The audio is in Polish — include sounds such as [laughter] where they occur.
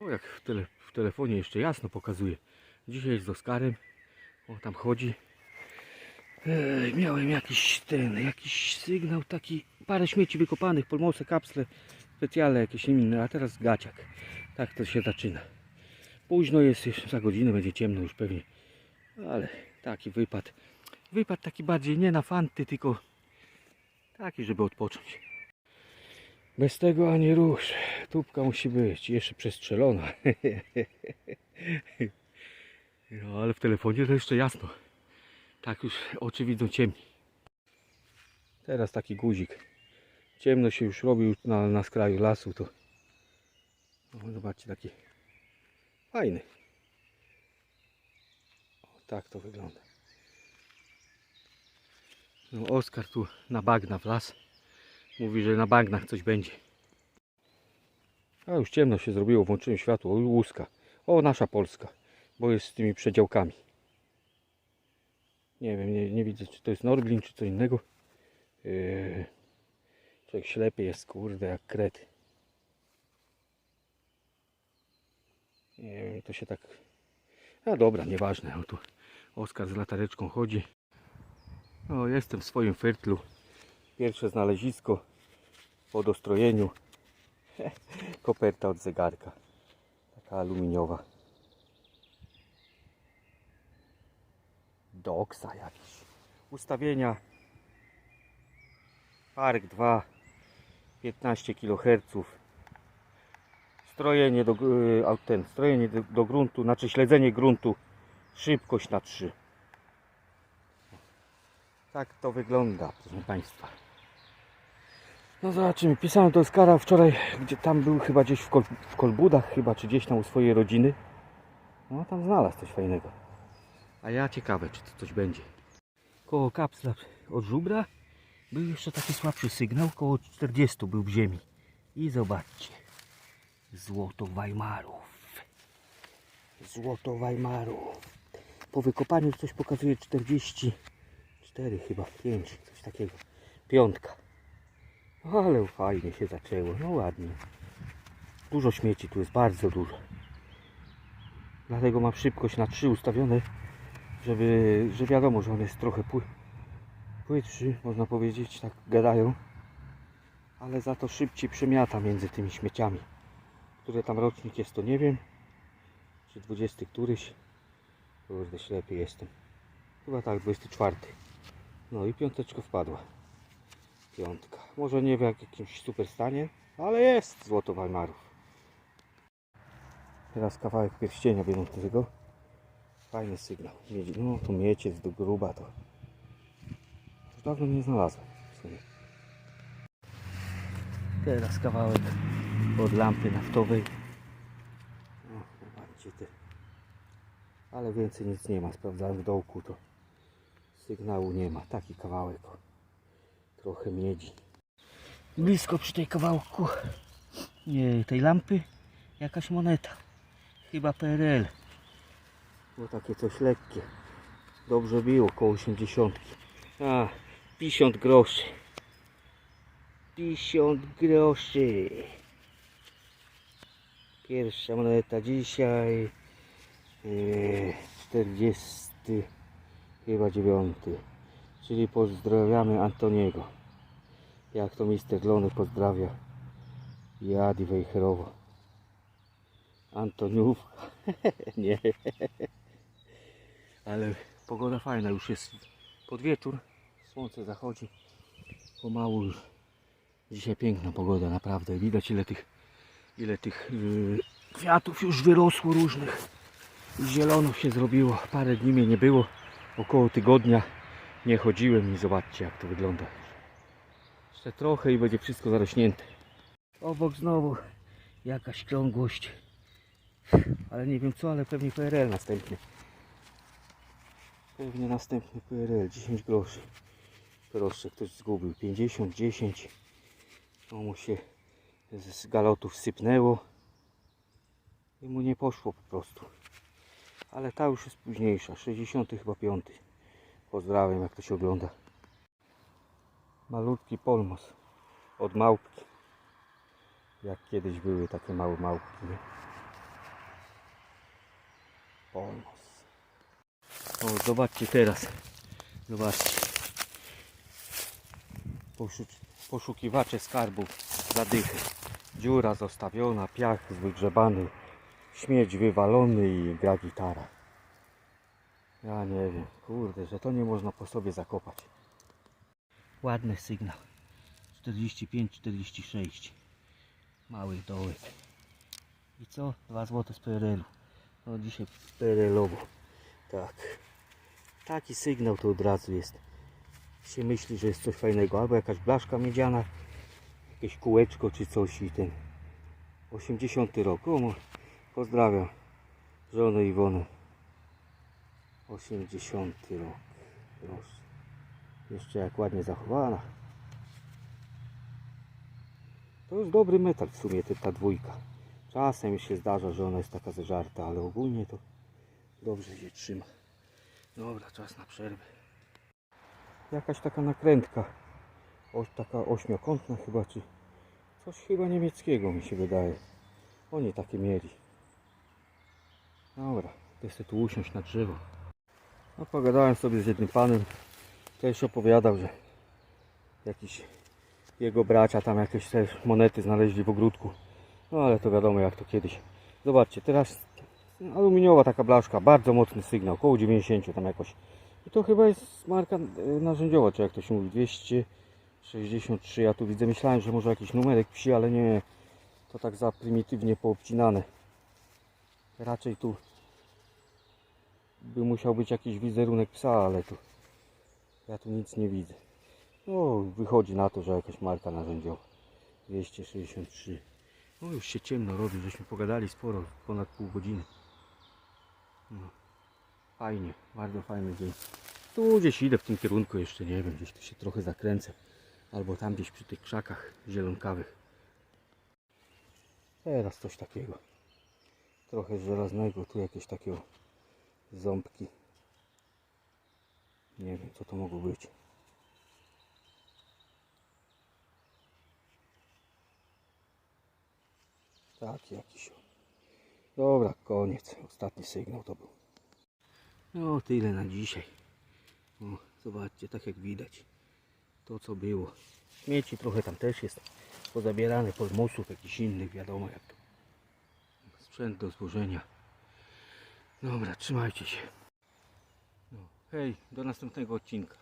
O, jak w, tele, w telefonie jeszcze jasno pokazuje. Dzisiaj jest z Oskarem. O, tam chodzi. Ej, miałem jakiś ten, jakiś sygnał taki, parę śmieci wykopanych, polmosy, kapsle, specjalne jakieś inne, a teraz gaciak. Tak to się zaczyna. Późno jest, jeszcze za godzinę będzie ciemno już pewnie. Ale taki wypad. Wypad taki bardziej nie na fanty, tylko taki, żeby odpocząć. Bez tego ani rusz. Tubka musi być. Jeszcze przestrzelona. [laughs] No ale w telefonie to jeszcze jasno. Tak już oczy widzą ciemni. Teraz taki guzik. Ciemno się już robi już na, na skraju lasu. To o, zobaczcie taki fajny. O, tak to wygląda. No, Oskar tu na bagna w las. Mówi, że na bagnach coś będzie. A już ciemno się zrobiło, włączyłem światło. Łuska. O, nasza Polska. Bo jest z tymi przedziałkami. Nie wiem, nie, nie widzę, czy to jest Norblin, czy co innego. Yy, człowiek ślepy jest, kurde, jak krety. Nie wiem, to się tak... A dobra, nieważne. O, tu Oskar z latareczką chodzi. O, jestem w swoim fertlu. Pierwsze znalezisko po dostrojeniu. [laughs] Koperta od zegarka. Taka aluminiowa. Doksa jakiś. Ustawienia. Park 2. 15 kHz. Strojenie do, a ten, strojenie do, do gruntu, znaczy śledzenie gruntu. Szybkość na 3. Tak to wygląda, proszę Państwa. No zobaczymy. Pisałem do Oskara wczoraj, gdzie tam był chyba gdzieś w, Kol w Kolbudach, chyba czy gdzieś tam u swojej rodziny. No tam znalazł coś fajnego. A ja ciekawe, czy to coś będzie. Koło kapsla od żubra był jeszcze taki słabszy sygnał, koło 40 był w ziemi. I zobaczcie. Złoto Weimarów. Złoto Weimarów. Po wykopaniu coś pokazuje 44 chyba, 5, coś takiego. Piątka. Ale fajnie się zaczęło, no ładnie. Dużo śmieci tu jest, bardzo dużo. Dlatego mam szybkość na 3 ustawione, żeby, że wiadomo, że on jest trochę pły, płytszy, można powiedzieć, tak gadają. Ale za to szybciej przemiata między tymi śmieciami. Które tam rocznik jest, to nie wiem. Czy 20 któryś. Kurde, ślepy jestem. Chyba tak, 24. No i piąteczka wpadła. Piątka. Może nie w jak- jakimś super stanie, ale jest złoto Weimarów. Teraz kawałek pierścienia biegnącego. Fajny sygnał. No tu miedź jest do gruba to. Już dawno nie znalazłem. w sumie. Teraz kawałek od lampy naftowej. Ale więcej nic nie ma. Sprawdzałem w dołku to sygnału nie ma. Taki kawałek. Trochę miedzi. Blisko przy tej kawałku nie, tej lampy jakaś moneta. Chyba PRL. No takie coś lekkie. Dobrze biło, koło 80. A, 50 groszy. 50 groszy. Pierwsza moneta dzisiaj. Yy, 40 chyba 9. Czyli pozdrawiamy Antoniego. Jak to mister Lony pozdrawia. Jadi Wejherowo. Antoniówka. [laughs] Nie. Ale pogoda fajna, już jest pod wieczór. Słońce zachodzi. Pomału już. Dzisiaj piękna pogoda, naprawdę. Widać ile tych, ile tych yy, kwiatów już wyrosło różnych. Zielonów się zrobiło. Parę dni mnie nie było. Około tygodnia nie chodziłem i zobaczcie jak to wygląda. Jeszcze trochę i będzie wszystko zarośnięte. Obok znowu jakaś krągłość. Ale nie wiem co, ale pewnie PRL następny. Pewnie następny PRL, 10 groszy. Proszę, ktoś zgubił. 50, 10. To mu się z z galotów sypnęło. I mu nie poszło po prostu. Ale ta już jest późniejsza, 60 chyba 5. Pozdrawiam, jak to się ogląda. Malutki polmos od małpki. Jak kiedyś były takie małe małpki. Nie? Holmos. O, zobaczcie teraz. Zobaczcie. Poszukiwacze skarbów zadychy. Dziura zostawiona, piach wygrzebany, śmieć wywalony i gra gitara. Ja nie wiem, kurde, że to nie można po sobie zakopać. Ładny sygnał. 45-46. Mały dołek. I co? 2 zł z PRL-u. No dzisiaj PRL-owo. Tak. Taki sygnał to od razu jest. Się myśli, że jest coś fajnego. Albo jakaś blaszka miedziana, jakieś kółeczko czy coś i ten. 80 rok. O, pozdrawiam żonę Iwonę. 80 rok. Jeszcze jak ładnie zachowana. To jest dobry metal w sumie, ta- dwójka. Czasem się zdarza, że ona jest taka zeżarta, ale ogólnie to dobrze się trzyma. Dobra, czas na przerwę. Jakaś taka nakrętka. O, taka ośmiokątna chyba, czy coś chyba niemieckiego mi się wydaje. Oni takie mieli. Dobra, to tu usiąść na drzewo. No pogadałem sobie z jednym panem. Też opowiadał, że jakiś jego bracia tam jakieś też monety znaleźli w ogródku. No ale to wiadomo jak to kiedyś. Zobaczcie, teraz aluminiowa taka blaszka, bardzo mocny sygnał, około 90 tam jakoś. I to chyba jest marka e, narzędziowa, czy jak to się mówi, 263. Ja tu widzę, myślałem, że może jakiś numerek psi, ale nie. To tak za prymitywnie poobcinane. Raczej tu by musiał być jakiś wizerunek psa, ale tu ja tu nic nie widzę. No, wychodzi na to, że jakaś marka narzędziowa. 263. No już się ciemno robi, żeśmy pogadali sporo, ponad pół godziny. No. Fajnie, bardzo fajny dzień. Tu gdzieś idę w tym kierunku, jeszcze nie wiem, gdzieś tu się trochę zakręcę. Albo tam gdzieś przy tych krzakach zielonkawych. Teraz coś takiego. Trochę żelaznego, tu jakieś takie ząbki. Nie wiem co to mogło być. Tak, jakiś. Dobra, koniec. Ostatni sygnał to był. No, tyle na dzisiaj. O, zobaczcie, tak jak widać. To co było. Śmieci trochę tam też jest pozabierane, podmosów jakichś innych, wiadomo jak to. Sprzęt do złożenia. Dobra, trzymajcie się. No, hej, do następnego odcinka.